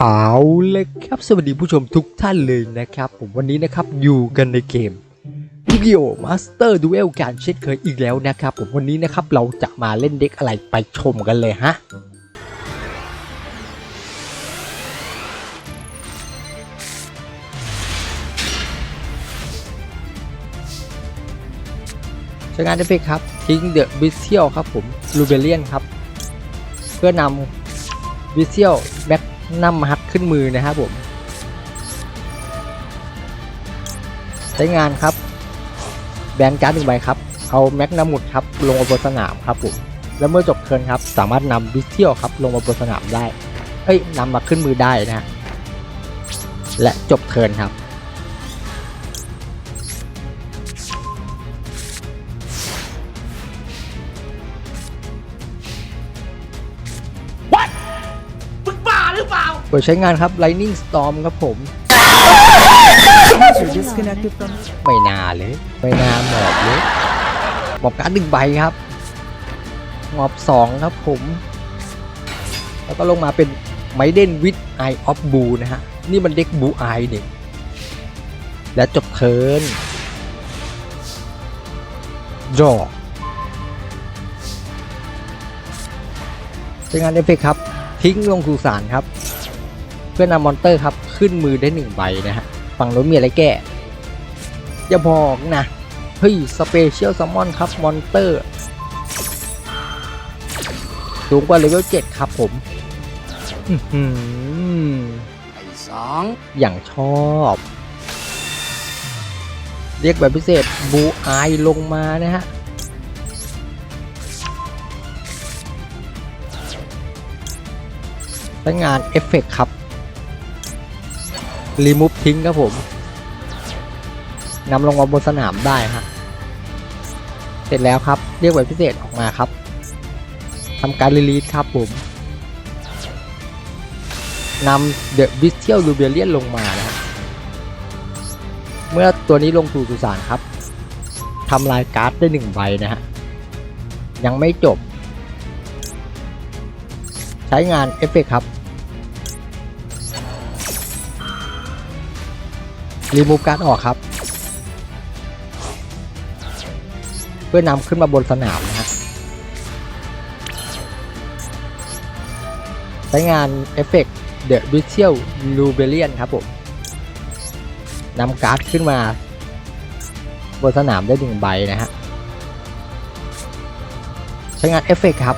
เอาเลยครับสวัสดีผู้ชมทุกท่านเลยนะครับ ผมวันนี้นะครับอยู่กันในเกมวิดีโอมาสเตอร์ดูเอลการเช่นเคยอีกแล้วนะครับ ผมวันนี้นะครับเราจะมาเล่นเด็กอะไรไปชมกันเลยฮะใช้งานเอฟเฟกครับทิ้งเดอะบิสเซียลครับผมลูเบเลียนครับ เพื่อนำบิสเซียลแบ็ก นำมฮัดขึ้นมือนะครับผม ใช้งานครับ แบนการ์ดหนึ่งใบครับ เอาแม็กนัมุดครับ ลงมาบนสนามครับผม แล้วเมื่อจบเทิร์นครับ สามารถนำบิสเทียลครับ ลงมาบนสนามได้ เอ้ยนำมาขึ้นมือได้นะฮะและจบเทิร์นครับ เปล่าโดใช้งานครับ Lightning Storm ครับผม ไม่น่าเลย ไม่น่าหมอบเลยหมอบการดหนึ่งใบครับ หมอบสองครับผม แล้วก็ลงมาเป็นไมเดนวิดไอออฟบูนะฮะ นี่มันเด็กบูไอเนี่ยและจบเทิร์นจอใช้งานเอฟเฟกครับ ทิ้งลงสู่สารครับ เพื่อนำมอนเตอร์ครับ ขึ้นมือได้หนึ่งใบนะฮะฝั่งโน้นมีอะไรแก้อย่าบอกนะ เฮ้ย สเปเชียลซัมมอนครับ มอนเตอร์ สูงกว่าเลเวล7ครับผมอื้อหือไอ้สองอย่างชอบ เรียกแบบพิเศษบูอายลงมานะฮะใช้งานเอฟเฟกครับ รีมูฟทิ้งครับผมนำลงมาบนสนามได้ฮะเสร็จแล้วครับเรียกแบบพิเศษออกมาครับทำการรีลีสครับผมนำเดอะบิสเทียลลูเบเลียนลงมานะฮะเมื่อตัวนี้ลงสู่สุสานครับทำลายการ์ดได้หนึ่งใบนะฮะยังไม่จบ ใช้งานเอฟเฟกครับ รีมูฟการ์ดออกครับ เพื่อนำขึ้นมาบนสนามนะฮะใช้งานเอฟเฟก The Visual Lubellian ครับผมนำการ์ดขึ้นมา บนสนามได้หนึ่งใบนะฮะใช้งานเอฟเฟกครับ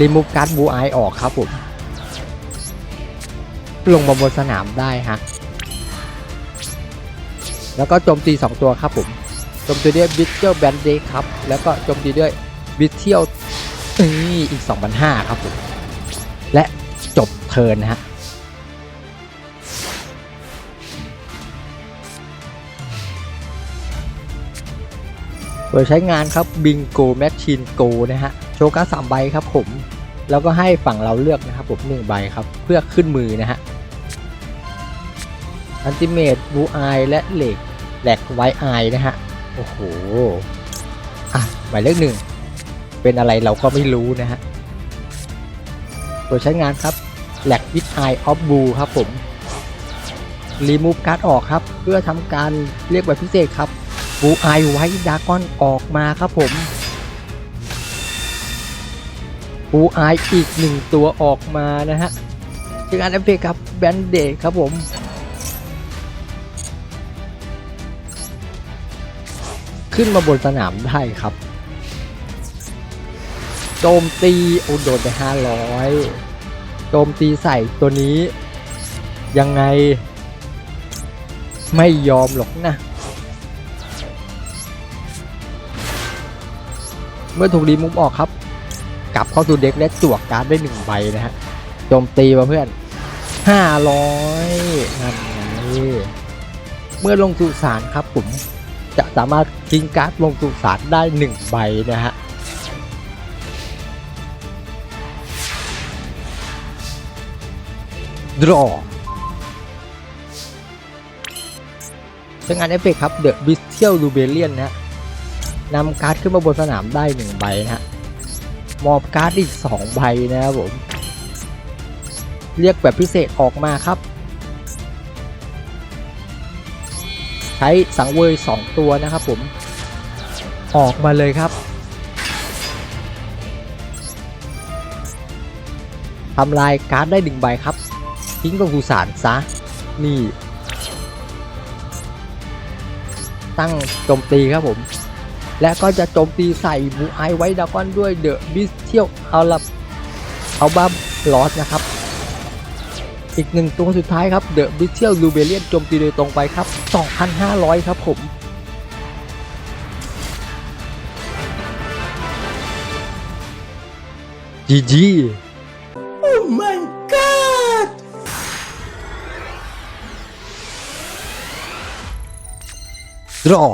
รีมูฟการ์ดบูไอออกครับผม ลงมาบนสนามได้ฮะ แล้วก็โจมตี 2 ตัวครับผมโจมตีด้วยบิ t เ e ลแบนเดครับแล้วก็โจมตีด้วยบิเทียลอีก2,500ครับผมและจบเทิร์นนะฮะโดยใช้งานครับบิงโกแมชชีนโกนะฮะโชว์การ์ดสามใบครับผม แล้วก็ให้ฝั่งเราเลือกนะครับผมหนึ่งใบครับ เพื่อขึ้นมือนะฮะ อันติเมตบูไอและเหล็กแหลกไวไอนะฮะ โอ้โห อะ หมายเลขหนึ่ง เป็นอะไรเราก็ไม่รู้นะฮะโดยใช้งานครับแหลกวิดไอออฟบูครับผม รีมูฟการ์ดออกครับ เพื่อทำการเรียกแบบพิเศษครับบูไอไว้ดากอนออกมาครับผมบูไออีกหนึ่งตัวออกมานะฮะใช้งานเอฟเฟกต์ครับแบนเดดครับผม ขึ้นมาบนสนามได้ครับโจมตีโอ้โดนไปห้าร้อยโจมตีใส่ตัวนี้ ยังไง ไม่ยอมหรอกนะ เมื่อถูกรีมูฟออกครับ กลับเข้าสู่เด็กและจวกการ์ดได้หนึ่งใบนะฮะโจมตีมาเพื่อนห้าร้อยนั่นไงเมื่อลงสู่สารครับผม จะสามารถทิ้งการ์ดลงสู่สารได้หนึ่งใบนะฮะ draw ใช้งานเอฟเฟกครับ The Bestial Rebellion นะฮะนำการ์ดขึ้นมาบนสนามได้หนึ่งใบนะฮะมอบการ์ดอีกสองใบนะครับผม เรียกแบบพิเศษออกมาครับ ช้สังเวย 2 ตัวนะครับผมออกมาเลยครับทำลายการ์ดได้หนึ่งใบครับ ทิ้งลงสุสานซะ นี่ ตั้งโจมตีครับผม และก็จะโจมตีใส่บูไอไว้ดากอนด้วยเดอะบิสเทียลเอาลับเอาบัมลอสนะครับ อีกหนึ่งตัวสุดท้ายครับเดอะบิสเทียลลูเบเลียนโจมตีโดยตรงไปครับ 2,500 ครับผมจีจี Oh my god รอ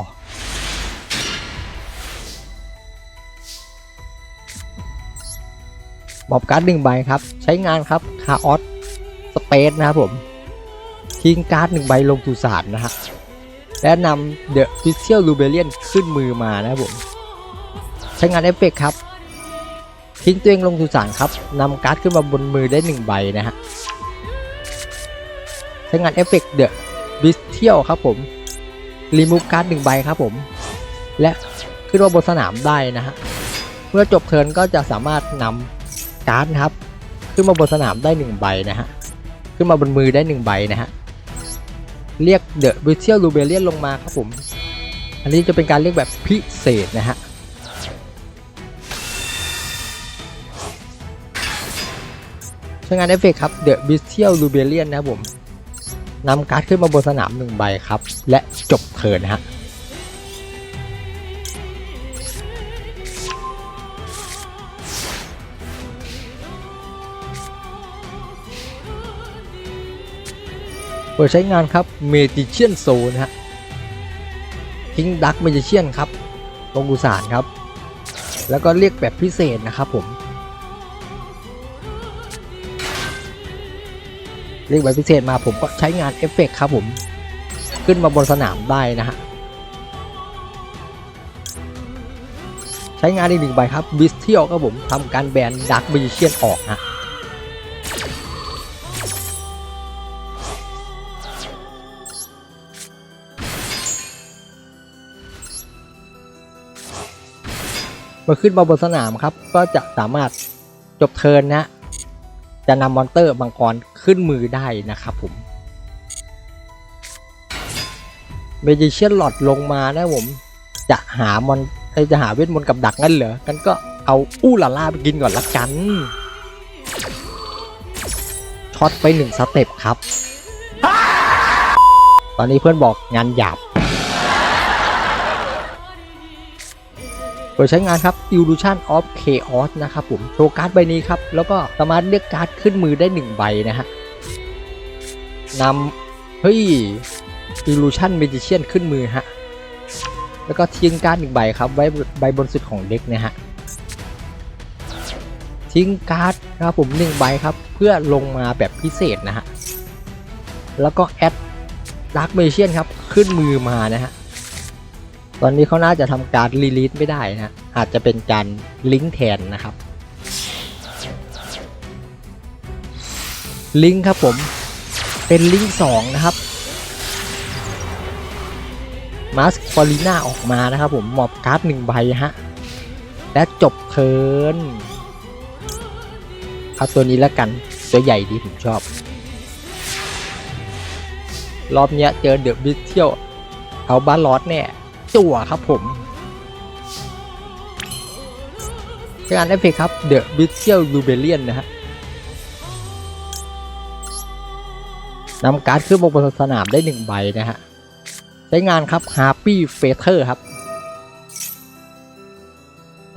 บอบการ์ดหนึ่งใบครับ ใช้งานครับคาออสส เปซนะครับผมทิ้งการ์ดหนึ่งใบลงสุสานนะฮะและนำเดอะฟิเชียลลูเบเลียนขึ้นมือมานะครับผมใช้งานเอฟเฟกครับ ทิ้งตัวเองลงสุสานครับนำการ์ดขึ้นมาบนมือได้หนึ่งใบนะฮะใช้งานเอฟเฟกเดอะบิสเทียลครับผมรีมูฟการ์ดหนึ่งใบครับผม และขึ้นมาบนสนามได้นะฮะเมื่อจบเทิร์นก็จะสามารถนำการ์ดครับ ขึ้นมาบนสนามได้หนึ่งใบนะฮะ ขึ้นมาบนมือได้หนึ่งใบนะฮะ เรียกเดอะบิเชียลลูเบเลียนลงมาครับผม อันนี้จะเป็นการเรียกแบบพิเศษนะฮะใช้งานเอฟเฟกต์ครับ The Bestial Rebellion นะครับผมนำการ์ดขึ้นมาบนสนามหนึ่งใบครับ และจบเทิร์นนะฮะ เปิดใช้งานครับ Magician Soul นะฮะทิงดัก Magician ครับลงกุสานครับ แล้วก็เรียกแบบพิเศษนะครับผมเรียกแบบพิเศษมาผมก็ใช้งานเอฟเฟกต์ครับผม ขึ้นมาบนสนามได้นะฮะใช้งานอีกหนึ่งใบครับบิสเทียลครับผมทำการแบนดักบิเชียนออกนะ มื่อขึ้นมาบนสนามครับ ก็จะสามารถจบเทิร์นนะ จะนำมอนเตอร์มังกรขึ้นมือได้นะครับผมเมจิเชียนหลอดลงมานะผม จะหามอนจะหาเวทมนต์กับดักงั้นเหรอกันก็เอาอู้ลาล่าไปกินก่อนละกันช็อตไปหนึ่งสเต็ปครับ ตอนนี้เพื่อนบอกงานหยาบ ดยใช้งานครับ Illusion of Chaos นะครับผมโชว์การ์ดใบนี้ครับ แล้วก็สามารถเลือกการ์ดขึ้นมือได้ 1 ใบนะฮะนำเฮ้ย Illusion Magician ขึ้นมือฮะ แล้วก็ทิ้งการ์ดหนึ่งใบครับ ไว้ใบบนสุดของเด็กนะฮะ ทิ้งการ์ดนะครับผมหนึ่งใบครับ เพื่อลงมาแบบพิเศษนะฮะ แล้วก็แอด Dark Magician ครับ ขึ้นมือมานะฮะ ตอนนี้เขาน่าจะทำการรีลีสไม่ได้นะอาจจะเป็นการลิงก์แทนนะครับ ลิงก์ครับผมเป็นลิงก์สองนะครับมาสฟอรีน่าออกมานะครับผมหมอบการ์ดหนึ่งใบฮะ และจบเทิร์นเอาตัวนี้แล้วกันตัวใหญ่ดีผมชอบ รอบเนี้ยเจอเดอะบิทเทียลเอาบ้านลอสแน่ จั่วครับผมงานเอฟเฟกครับ The b i s t i a l Rebellion นะฮะนำการ์ดขึ้นบนสนามได้หนึ่งใบนะฮะ ใช้งานครับ Happy f a t e r ครับ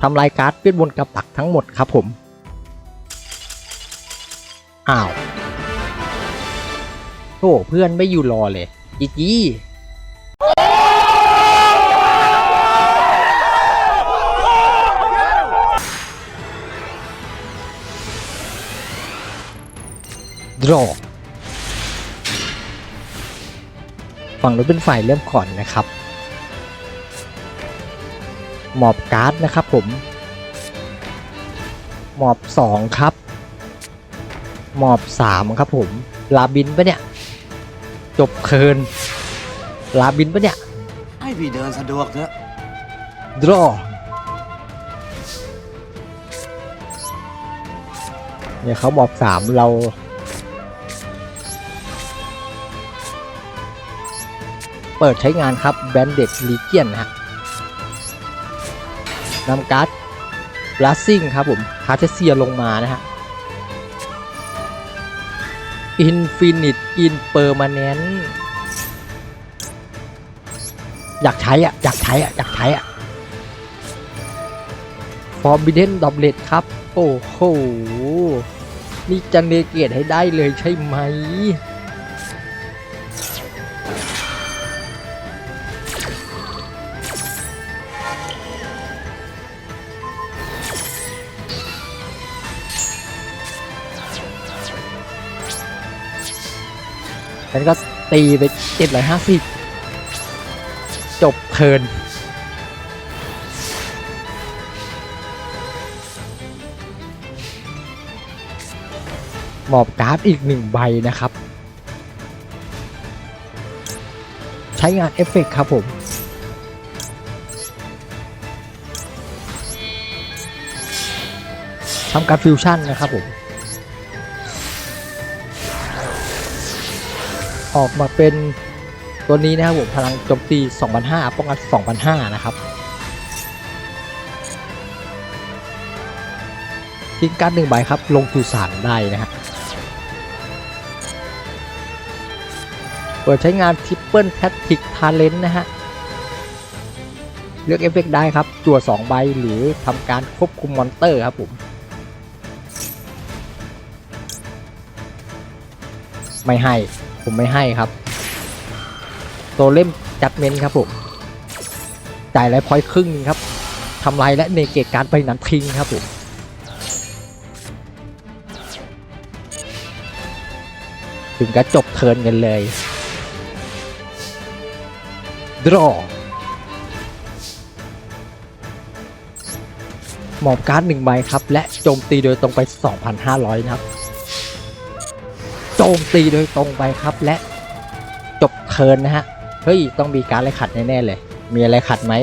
ทำลายการ์ดเวทมนต์กับตักทั้งหมดครับผม อ้าวโอ้เพื่อนไม่อยู่รอเลยจีจี draw ฝั่งนู้นเป็นฝ่ายเริ่มก่อนนะครับ หมอบการ์ดนะครับผม หมอบ 2 ครับ หมอบสามครับผม ลาบินปะเนี่ย จบเคิน ลาบินปะเนี่ย ให้พี่เดินสะดวกเถอะดรอเนี่ยเขาหมอบสามเรา เปิดใช้งานครับแบนเด็ดลีเจียนะฮะนำการ์ดบลัสซิ่งครับผมคาเทเซียลงมานะฮะอินฟินิตอินเปอร์มาแนนอยากใช้อะ อยากใช้อะ อยากใช้อะ Forbidden Doublet ครับ โอ้โห นี่จะเนเกตให้ได้เลยใช่ไหม ฉันก็ตีไปเจ็ดร้อยห้าสิบจบเทินหมอบการ์ดอีกหนึ่งใบนะครับ ใช้งานเอฟเฟกต์ครับผมทำการฟิวชั่นนะครับผม ออกมาเป็นตัวนี้นะครับผมพลังโจมตี 2,500ป้องกัน 2,500 นะครับทิ้งการ์ดหนึ่งใบครับ ลงทูสานได้นะฮะเปิดใช้งานทิปเปิลแพทติกทาเลนนะฮะ เลือกเอฟเฟกต์ได้ครับ จั่ว 2 ใบหรือทำการควบคุมมอนเตอร์ครับผม ไม่ให้ ผมไม่ให้ครับตัวเล่มจัดเมนครับผม จ่ายไรพอยต์ครึ่งครับทำลายและเนเกตการไปนั้นทิ้งครับผมถึงก็จบเทิร์นกันเลยดรอหมอบการ์ดหนึ่งใบครับ และโจมตีโดยตรงไป 2,500 นะครับ มตีโดยตรงไปครับและจบเทิร์นนะฮะ เฮ้ย ต้องมีการอะไรขัดแน่ๆเลย มีอะไรขัดไหม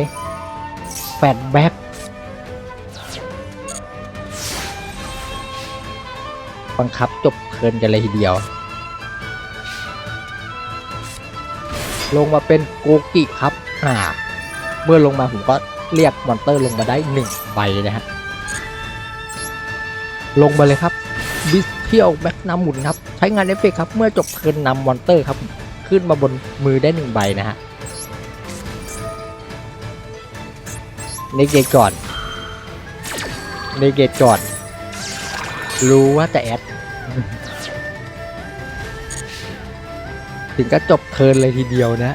แฟดแบ็กบังคับจบเทิร์นกันเลยทีเดียว ลงมาเป็นโกกิครับอ่าเมื่อลงมาผมก็เรียกมอนเตอร์ลงมาได้หนึ่งใบนะฮะลงมาเลยครับบิสเทียลแบ็กนำหมุนครับ งานเอฟเฟกครับเมื่อจบเทิร์นนำมอนเตอร์ครับ ขึ้นมาบนมือได้หนึ่งใบนะฮะนเกตก่อนนเกตก่อน รู้ว่าจะแอด ถึงก็จบเทิร์นเลยทีเดียวนะ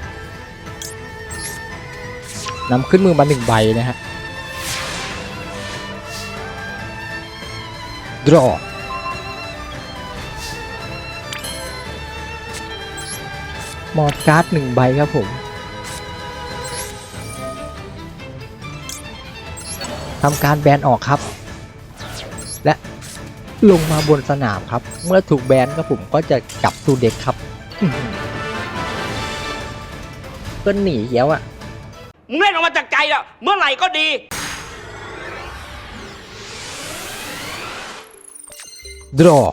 นำขึ้นมือมาหนึ่งใบนะฮะ draw มอดการ์ดหนึ่งใบครับผมทำการแบนออกครับ และลงมาบนสนามครับ เมื่อถูกแบนก็ผมก็จะกลับสู่เด็กครับอื้อหือก็หนีแล้วอะมึงเล่นออกมาจากใจแล้วเมื่อไหร่ก็ดี draw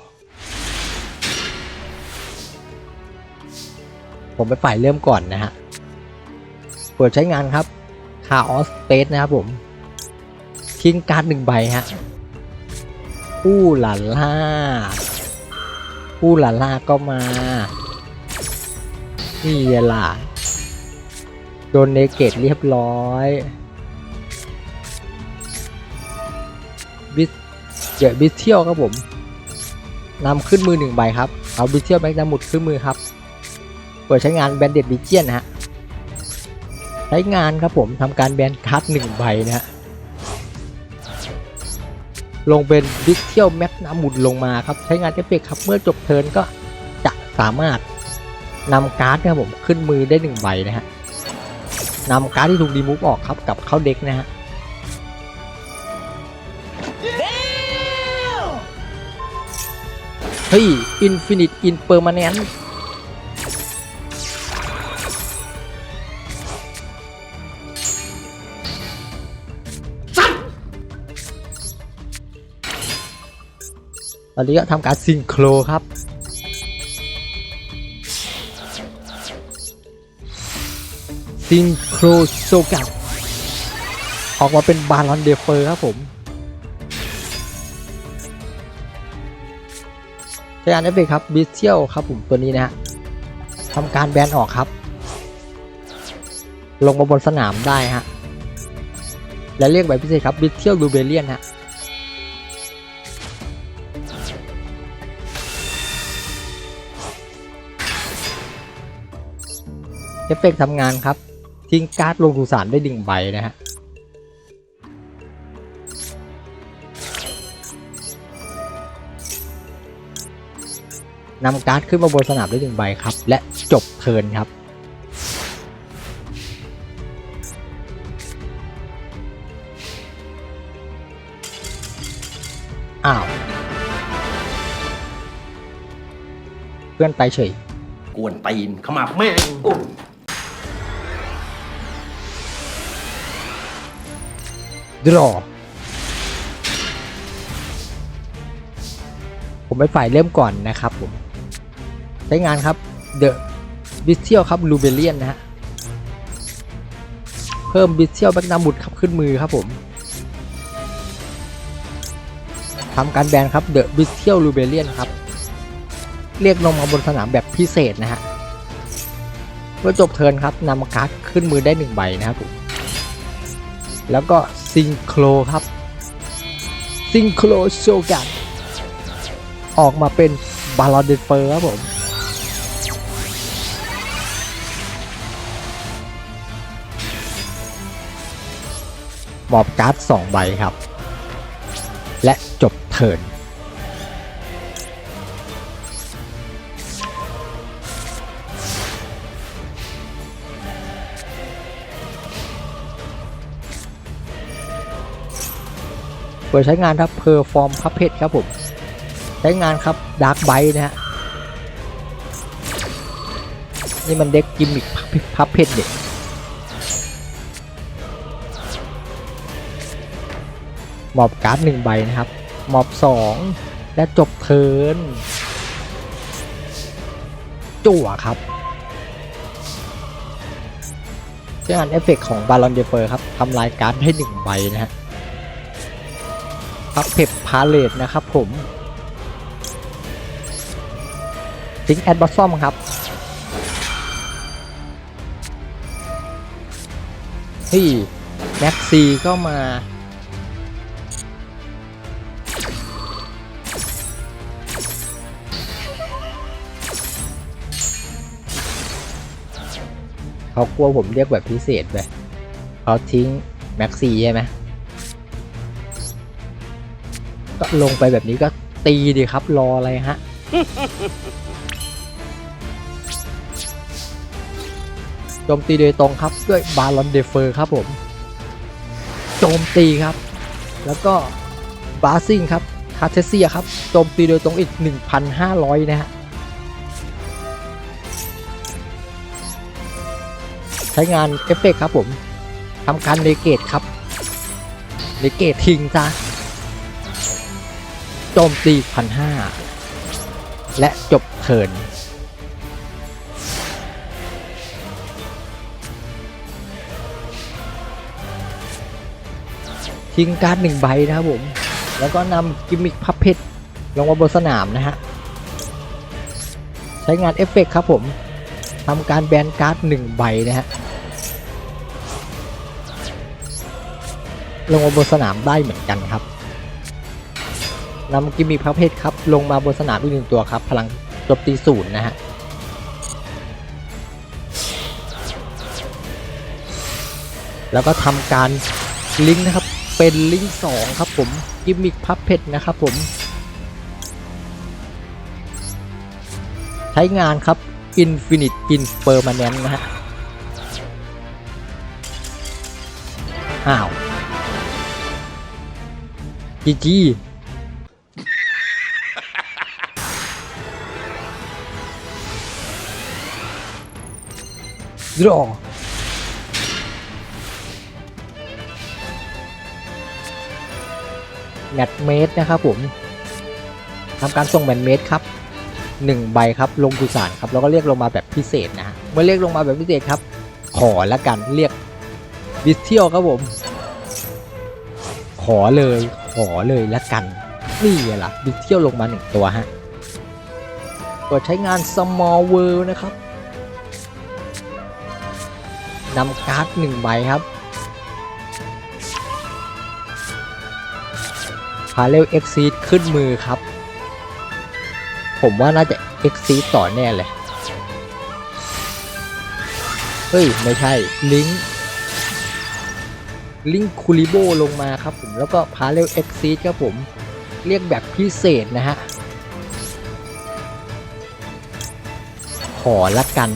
ผมไปฝ่ายเริ่มก่อนนะฮะ เปิดใช้งานครับ Chaos Space นะครับผม ทิ้งการ์ดหนึ่งใบฮะอู้หลาล่าอู้หลาล่าก็มา นี่ล่ะ โดนเนเกตเรียบร้อยบิเจอบิเทียลครับผมนำขึ้นมือหนึ่งใบครับ เอาบิเทียลแม็กนามุดขึ้นมือครับ ปิดใช้งานแบนเด็ดดิเจียนนะฮะใช้งานครับผมทำการแบนคัดหนึ่งใบนะฮะลงเป็นบิสเทียลแม็กนามุดลงมาครับใช้งานเอฟเฟกครับเมื่อจบเทิร์นก็จะสามารถนำการ์ดครับผมขึ้นมือได้หนึ่งใบนะฮะนำการ์ดที่ถูกดีมูฟออกครับกลับเข้าเด็กนะฮะเฮ้ย Infinite Impermanent ตอนนี้ ก็ทำการซิงโครครับ ซิงโครโซกัออกมาเป็นบาลอนเดเฟอร์ครับผมใช้งานเอฟเฟกต์ครับบิสเทียลครับผมตัวนี้นะฮะทำการแบนออกครับ ลงมาบนสนามได้ฮะและเรียกแบบพิเศษครับบิสเทียลรูเบเลียนฮะ เอฟเฟกต์ทำงานครับ ทิ้งการ์ดลงสุสานได้ดึงใบนะฮะนำการ์ดขึ้นมาบนสนามได้หนึ่งใบครับ และจบเทิร์นครับ อ้าว เพื่อนไปเฉย กวนตีนขมับแม่ งโอ้ดรอผมไปฝ่ายเริ่มก่อนนะครับผม ใช้งานครับ The b i s t i a l ครับ r u b e l i a n นะฮะ เพิ่ม b i s t i a l แบกนามุดครับขึ้นมือครับผมทำการแบนครับ The b i s t i a l r u b e l i a n ครับ เรียกลงมาบนสนามแบบพิเศษนะฮะเมื่อจบเทิร์นครับนำการ์ดขึ้นมือได้หนึ่งใบนะครับผม แล้วก็ซิงโครครับซิงโครโชกันออกมาเป็นบาลอนเดเฟอร์ครับผมมอบการ์ด2ใบครับ และจบเทิร์น เปิดใช้งานครับเพอร์ฟอร์มพับเพชครับผม ใช้งานครับดาร์กไบนะฮะ นี่มันเด็กกิมมิคพับเพชเด็กมอบการ์ดหนึ่งใบนะครับมอบสองและจบเทินจั่วครับใช้งานเอฟเฟกต์ของบาลอนเดเฟอร์ครับทำลายการ์ดให้หนึ่งใบนะฮะ พับเพปพาเลตนะครับผมทิ้งแอดบอสซอมครับเฮ้ยแม็กซีก็มาเขากลัวผมเรียกแบบพิเศษไปเขาทิ้งแม็กซี่ใช่ไหม ก็ลงไปแบบนี้ก็ตีดีครับรออะไรฮะโจมตีโดยตรงครับด้วยบาลอนเดเฟอร์ครับผมโจมตีครับ แล้วก็บาซิงครับคาเทเซียครับโจมตีโดยตรงอีก 1,500 นะฮะใช้งานเอฟเฟกครับผมทำการเลเกตครับเลเกตทิ้งซะ โจมตีพันห้าและจบเทินทิ้งการ์ดหนึ่งใบนะครับผม แล้วก็นำกิมมิคพับเพชรลงมาบนสนามนะฮะ ใช้งานเอฟเฟกต์ครับผมทำการแบนการ์ดหนึ่งใบนะฮะ ลงมาบนสนามได้เหมือนกันครับ นำกิมมิคประเภทครับ ลงมาบนสนามอีกหนึ่งตัวครับ พลังโจมตีศูนย์นะฮะแล้วก็ทำการลิงก์นะครับ เป็นลิงก์สองครับผมกิมมิคพับเพชรนะครับผม ใช้งานครับ Infinite Impermanent นะฮะ อ้าวจีจี ดรอแมตเมดนะครับผมทำการส่งแมตเมดครับหนึ่งใบครับลงกุศลครับแล้วก็เรียกลงมาแบบพิเศษนะฮะเมื่อเรียกลงมาแบบพิเศษครับ ขอละกันเรียกบิสเทียลครับผม ขอเลยขอเลยละกันนี่ไงล่ะบิสเทียลลงมาหนึ่งตัวฮะตัวใช้งาน small world นะครับำการ์ดหนึ่งใบครับพาเรลเอ็กซีขึ้นมือครับ ผมว่าน่าจะเอ็กซีต่อแน่เลย เฮ้ย ไม่ใช่ ลิงลิงคูริโบลงมาครับผม แล้วก็พาเรลเอ็กซีครับผม เรียกแบบพิเศษนะฮะ ขอละกัน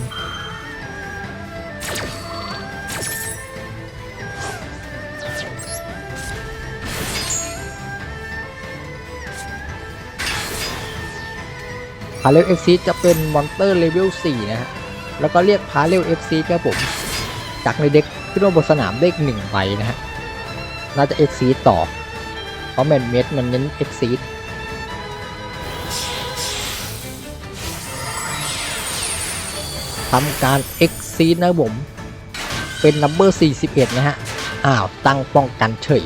าเรลเอ็กซีจะเป็นมอนเตอร์เลเวล4นะฮะ แล้วก็เรียกพาเรลเอ็กซีครับผม จากในเด็กขึ้นมาบนสนามได้อีกหนึ่งใบนะฮะ น่าจะเอ็กซีต่อ เพราะแมนเมดมันเน้นเอ็กซีทำการเอ็กซีนะผม เป็นนัมเบอร์41 นะฮะ อ้าว ตั้งป้องกันเฉย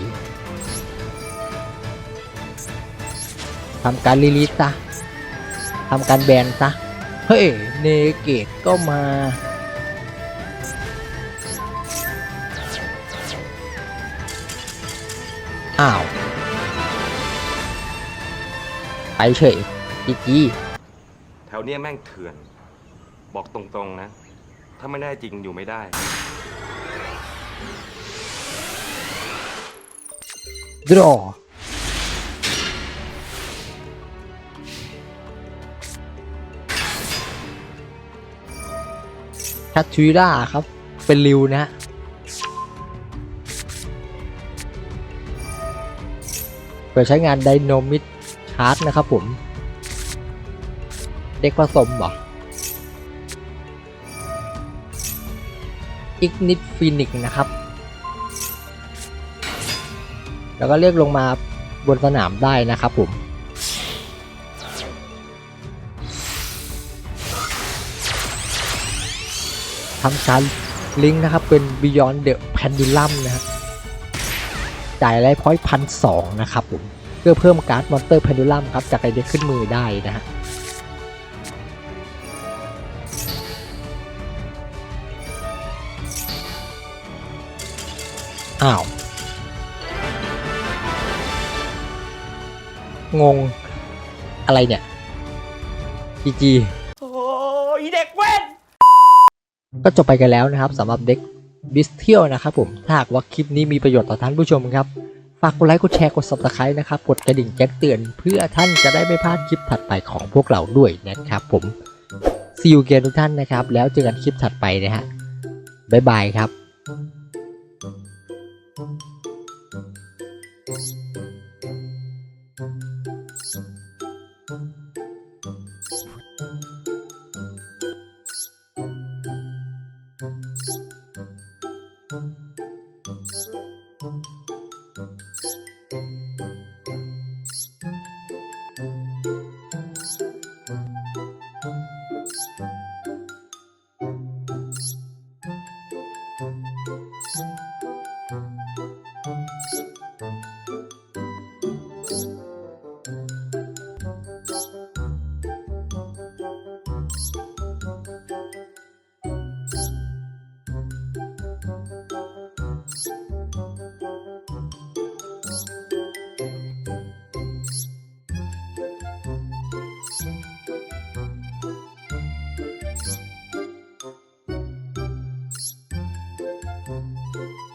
ทำการรีลีสซะ ทำการแบนซะ เฮ้ย เนเกตก็มา อ้าว ไปเฉยจีจีแถวเนี้ยแม่งเถื่อน บอกตรงๆนะ ถ้าไม่แน่จริงอยู่ไม่ได้ ดรอ ทัตทูร่าครับ เป็นริวนะฮะเปิดใช้งานไดโนมิดชาร์จนะครับผม เด็กผสมเหรออิกนิดฟินิกนะครับ แล้วก็เรียกลงมาบนสนามได้นะครับผม ทำการลิงนะครับ เป็น Beyond the Pendulum นะฮะจ่ายไรพอยพันสองนะครับผมเพื่อเพิ่มการ์ดมอนเตอร์ Pendulum ครับ จากไอเด็กขึ้นมือได้นะฮะอ้าว งง อะไรเนี่ยจีจี โอ้ยเด็กเว้น ก็จบไปกันแล้วนะครับสำหรับเด็กบิสเทียลนะครับผมถ้าหากว่าคลิปนี้มีประโยชน์ต่อท่านผู้ชมครับ ฝากกดไลค์กดแชร์กด subscribe นะครับกดกระดิ่งแจ้งเตือน เพื่อท่านจะได้ไม่พลาดคลิปถัดไปของพวกเราด้วยนะครับผมซีอูเกนทุกท่านนะครับ แล้วเจอกันคลิปถัดไปนะฮะบ๊ายบายครับ Música